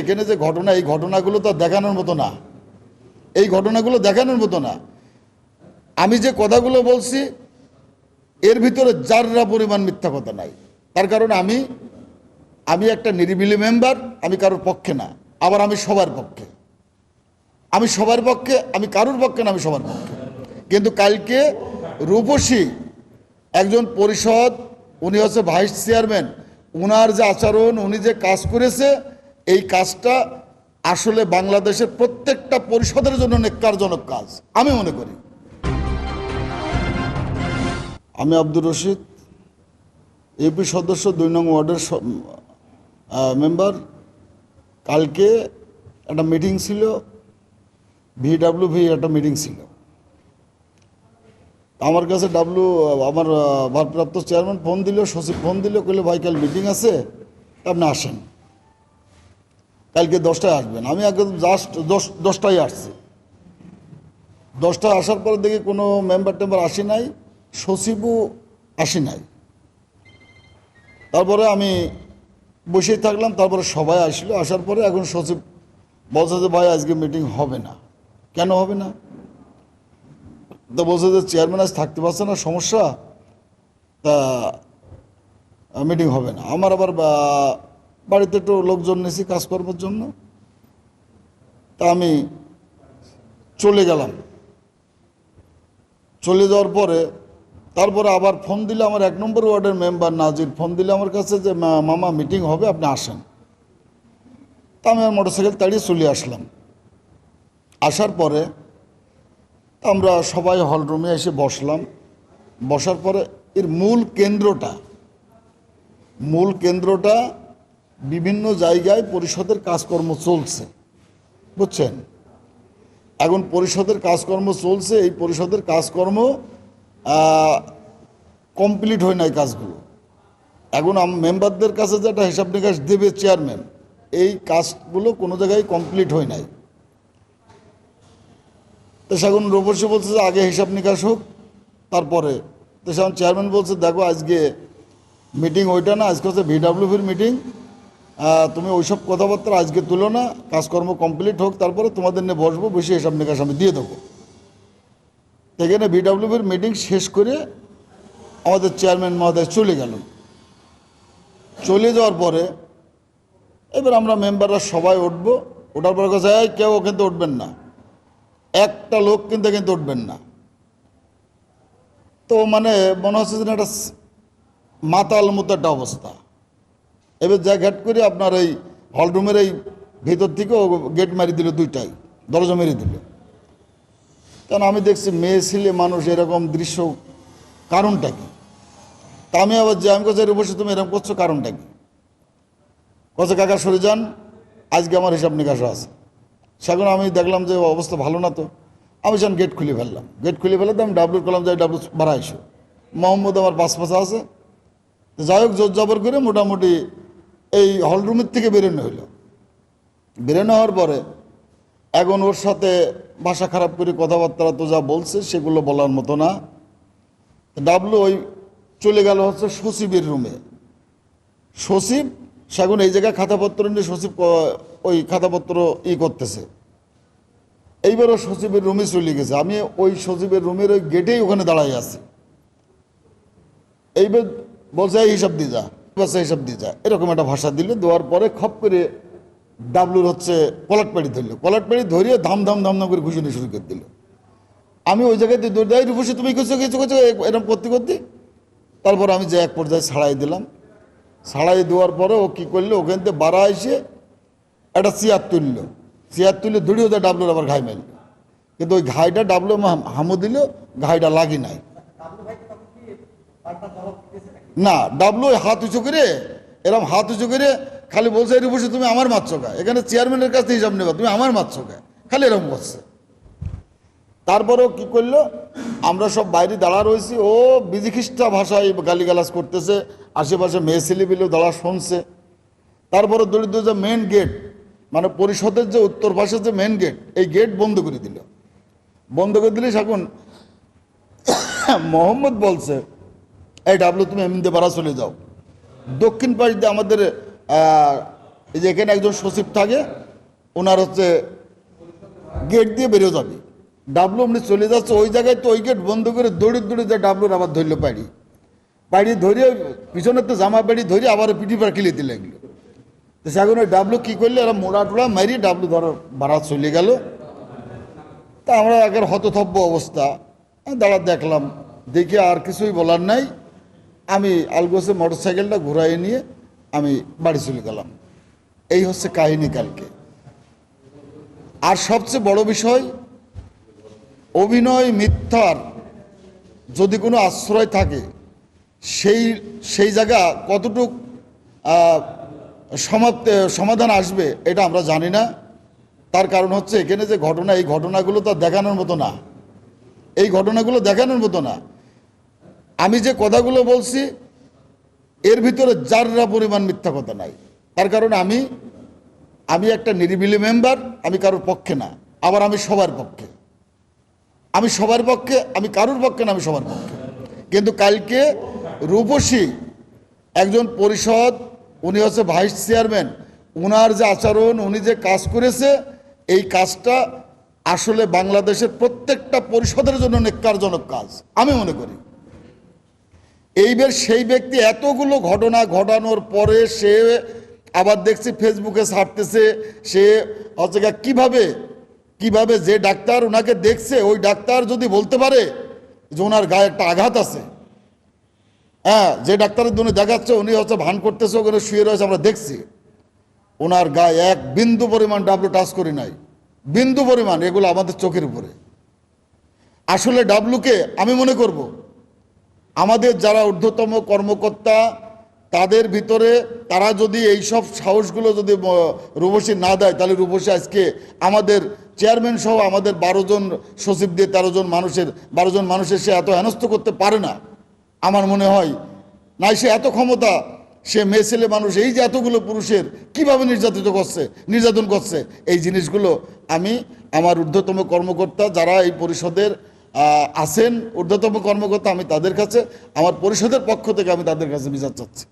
এখানে যে ঘটনা, এই ঘটনাগুলো তো দেখানোর মতো না। এই ঘটনাগুলো দেখানোর মতো না। আমি যে কথাগুলো বলছি, এর ভিতরে যাররা পরিমাণ মিথ্যা কথা নাই। তার কারণ আমি আমি একটা নিরিবিলি মেম্বার, আমি কারোর পক্ষে না। আবার আমি সবার পক্ষে। আমি সবার পক্ষে, আমি কারোর পক্ষে না, আমি সবার পক্ষে। কিন্তু কালকে রূপসী একজন পরিষদ, উনি হচ্ছে ভাইস চেয়ারম্যান, উনার যে আচরণ, উনি যে কাজ করেছে এই কাজটা আসলে বাংলাদেশের প্রত্যেকটা পরিষদের জন্য নেককারজনক কাজ, আমি মনে করি। আমি আব্দুর রশিদ ইউপি সদস্য, দুই নং ওয়ার্ডের মেম্বার। কালকে একটা মিটিং ছিল, ভিডাব্লিউ ভি একটা মিটিং ছিল। আমার কাছে ডাব্লু আমার ভারপ্রাপ্ত চেয়ারম্যান ফোন দিল, সচিব ফোন দিল, কইলে, ভাই, কাল মিটিং আছে, আপনি আসেন। কালকে দশটায় আসবেন। আমি একদম জাস্ট দশ, দশটায় আসছি। দশটায় আসার পরে দেখি কোনো মেম্বার টেম্বার আসি নাই, সচিবও আসি নাই। তারপরে আমি বসেই থাকলাম, তারপরে সবাই আসলো। আসার পরে এখন সচিব বলছে যে, ভাই, আজকে মিটিং হবে না। কেন হবে না? তো বলছে যে চেয়ারম্যান আজ থাকতে পারছে না, সমস্যা। তা মিটিং হবে না। আমার আবার বাড়িতে একটু লোকজন নিয়েছি কাজকর্মের জন্য। তা আমি চলে গেলাম। চলে যাওয়ার পরে তারপরে আবার ফোন দিলে আমার এক নম্বর ওয়ার্ডের মেম্বার নাজির। ফোন দিলে আমার কাছে যে মামা, মিটিং হবে, আপনি আসেন। তা আমি আমার মোটরসাইকেল তাড়িয়ে চলে আসলাম। আসার পরে আমরা সবাই হল রুমে এসে বসলাম। বসার পরে এর মূল কেন্দ্রটা মূল কেন্দ্রটা বিভিন্ন জায়গায় পরিষদের কাজকর্ম চলছে। বুঝছেন? এখন পরিষদের কাজকর্ম চলছে, এই পরিষদের কাজকর্ম কমপ্লিট হয় নাই কাজগুলো। এখন মেম্বারদের কাছে যেটা হিসাব নিকাশ দেবে চেয়ারম্যান এই কাজগুলো কোনো জায়গায় কমপ্লিট হয় নাই। তো সেখন রূপসী বলছে যে আগে হিসাব নিকাশ হোক, তারপরে। তো সেখন চেয়ারম্যান বলছে, দেখো আজকে মিটিং ওইটা না, আজকে হচ্ছে ভিডাব্লিউপির মিটিং তুমি ওইসব কথাবার্তা আজকে তুলো না কাজকর্ম কমপ্লিট হোক তারপরে তোমাদের নিয়ে বসবো বসে হিসাব নিকাশ আমি দিয়ে দেবো। এখানে ভিডাব্লিউপির মিটিং শেষ করে আমাদের চেয়ারম্যান মহোদয় চলে গেল চলে যাওয়ার পরে এবার আমরা মেম্বাররা সবাই উঠবো। ওঠার পরে কাছে "এই, কেউ কিন্তু উঠবেন না। একটা লোক কিন্তু কিন্তু উঠবেন না। তো মানে মনে হচ্ছে যে একটা মাতাল মতো একটা অবস্থা। এবার যা ঘ্যাট করে আপনার এই হলরুমের এই ভিতর থেকে গেট মারি দিল দুইটাই, দরজা মেরে দিল। কারণ আমি দেখছি মেয়ে ছেলে মানুষ এরকম দৃশ্য, কারণটা কি? তা আমি আবার যে আমি কোথায় বসে তুমি এরকম করছ, কারণটা কি? কছে কাকা, সরে যান, আজকে আমার হিসাব নিকাশও আছে। সেখন আমি দেখলাম যে অবস্থা ভালো না তো। আমি যখন গেট খুলে ফেললাম, গেট খুলে ফেলে তো আমি ডাবলুর কলাম যাই ডাবলু বাড়াইছো। মোহাম্মদ আমার পাঁচ পাশা আছে। যাই হোক, জোর জবর করে মোটামুটি এই হলরুমের থেকে বেরোনো হইল বেরোনো হওয়ার পরে এখন ওর সাথে ভাষা খারাপ করে কথাবার্তা তো যা বলছে সেগুলো বলার মতো না। ডাবলু ওই চলে গেল হচ্ছে সচিবের রুমে। সচিব সেগুন এই জায়গায় খাতাপত্র নিয়ে সচিব ওই খাতাপত্র ই করতেছে। এইবারও সচিবের রুমে চলে গেছে। আমি ওই সচিবের রুমের ওই গেটেই ওখানে দাঁড়াই আছি। এইবার বলছে, এই হিসাব দিয়ে যা। বাস হিসাব দিয়ে যায় এরকম একটা ভাষা দিল দেওয়ার পরে খপ করে ডাবলুর হচ্ছে কলাট পেড়ি ধরলো। কলাট পেড়ি ধরিয়ে ধাম ধাম ধাম ধাম করে ঘুষানি শুরু করে দিল। আমি ওই জায়গায় দিয়ে দৌড় দেয় তুমি কিছু কিছু কিছু এরকম করতে করতে? তারপর আমি যে এক পর্যায়ে ছাড়াই দিলাম। ছাড়াই দেওয়ার পরে ও কী করল? ওখান থেকে বাড়া এসে একটা চেয়ার তুলল। চেয়ার তুলে দড়িয়ে ওদের ডাবলুর আবার ঘাই মারল। কিন্তু ওই ঘাইটা ডাবলু হামু দিল, ঘাইটা লাগি নাই। না ডাবলু হাত উঁচু করে এরকম হাত উঁচু করে খালি বলছে, এর বসে তুমি আমার মারছো গা এখানে চেয়ারম্যানের কাছে হিসাব নেবা, তুমি আমার মারছো গা খালি এরকম করছে তারপরেও কি করল? আমরা সব বাইরে দাঁড়া রয়েছি, ও বিজিখিস্টা ভাষায় গালিগালাজ করতেছে, আশেপাশে মেয়ে ছেলেপিলেও দাঁড়া শুনছে। তারপরে দরিদ্র যে মেন গেট মানে পরিষদের যে উত্তর পাশে যে মেন গেট এই গেট বন্ধ করে দিল। বন্ধ করে দিলে এখন মোহাম্মদ বলছে এই ডাবলু তুমি এমনিতে বাড়া চলে যাও। দক্ষিণ পাশ দিয়ে আমাদের এই যে এখানে একজন সচিব থাকে, ওনার হচ্ছে গেট দিয়ে বেরিয়ে যাবে। ডাবলু এমনি চলে যাচ্ছে, ওই জায়গায় তো ওই গেট বন্ধ করে দৌড়ে দৌড়ে যায় ডাবলুর আবার ধরলো পাড়ি। পাড়ি ধরে পিছনের তো জামা পাড়ি ধরে আবার পিটি পার কিলিতে লাগল। তো ওই ডাবলু কী করলে, এরা মোড়া টোড়া মারি ডাবলু ধর ভাড়া চলে গেল। তা আমরা আগের হতথব্য অবস্থা, দাঁড়া দেখলাম, দেখে আর কিছুই বলার নাই। আমি আলগোসে মোটর সাইকেলটা ঘুরাই নিয়ে আমি বাড়ি চলে গেলাম। এই হচ্ছে কাহিনী কালকে। আর সবচেয়ে বড় বিষয়, অভিনয়, মিথ্যার যদি কোনো আশ্রয় থাকে, সেই সেই জায়গা কতটুক সমাপ্ত সমাধান আসবে এটা আমরা জানি না। তার কারণ হচ্ছে এখানে যে ঘটনা, এই ঘটনাগুলো তো দেখানোর মতো না। এই ঘটনাগুলো দেখানোর মতো না। আমি যে কথাগুলো বলছি, এর ভিতরে যাররা পরিমাণ মিথ্যা কথা নাই। তার কারণে আমি আমি একটা নিরিবিলি মেম্বার আমি কারোর পক্ষে না। আবার আমি সবার পক্ষে। আমি সবার পক্ষে, আমি কারোর পক্ষে না, আমি সবার পক্ষে। কিন্তু কালকে রূপসী একজন পরিষদ, উনি হচ্ছে ভাইস চেয়ারম্যান উনার যে আচরণ, উনি যে কাজ করেছে, এই কাজটা আসলে বাংলাদেশের প্রত্যেকটা পরিষদের জন্য নেককারজনক কাজ, আমি মনে করি। এইবার সেই ব্যক্তি এতগুলো ঘটনা ঘটানোর পরে সে আবার দেখছি ফেসবুকে ছাড়তেছে, সে হচ্ছে কীভাবে কীভাবে যে ডাক্তার ওনাকে দেখছে, ওই ডাক্তার যদি বলতে পারে যে ওনার গায়ে একটা আঘাত আছে হ্যাঁ যে ডাক্তারের জন্য দেখাচ্ছে, উনি হচ্ছে ভান করতেছে, ওখানে শুয়ে রয়েছে, আমরা দেখছি। ওনার গায়ে এক বিন্দু পরিমাণ ডাব্লু টাচ করি নাই। বিন্দু পরিমাণ, এগুলো আমাদের চোখের উপরে। আসলে ডাবলুকে আমি মনে করব আমাদের যারা ঊর্ধ্বতম কর্মকর্তা, তাদের ভিতরে তারা যদি এই সব সাহসগুলো যদি রূপসী না দেয়, তাহলে রূপসী আজকে আমাদের চেয়ারম্যান সহ আমাদের বারো জন সচিব দিয়ে তেরো জন মানুষের, বারো জন মানুষের সে এত হেনস্থ করতে পারে না। আমার মনে হয় নাই, সে এত ক্ষমতা, সে মেয়ে ছেলে মানুষ, এই যে এতগুলো পুরুষের কীভাবে নির্যাতিত করছে, নির্যাতন করছে, এই জিনিসগুলো আমি আমার ঊর্ধ্বতম কর্মকর্তা যারা এই পরিষদের আছেন ঊর্ধ্বতম কর্মকর্তা আমি তাদের কাছে, আমার পরিষদের পক্ষ থেকে আমি তাদের কাছে বিচার চাচ্ছি।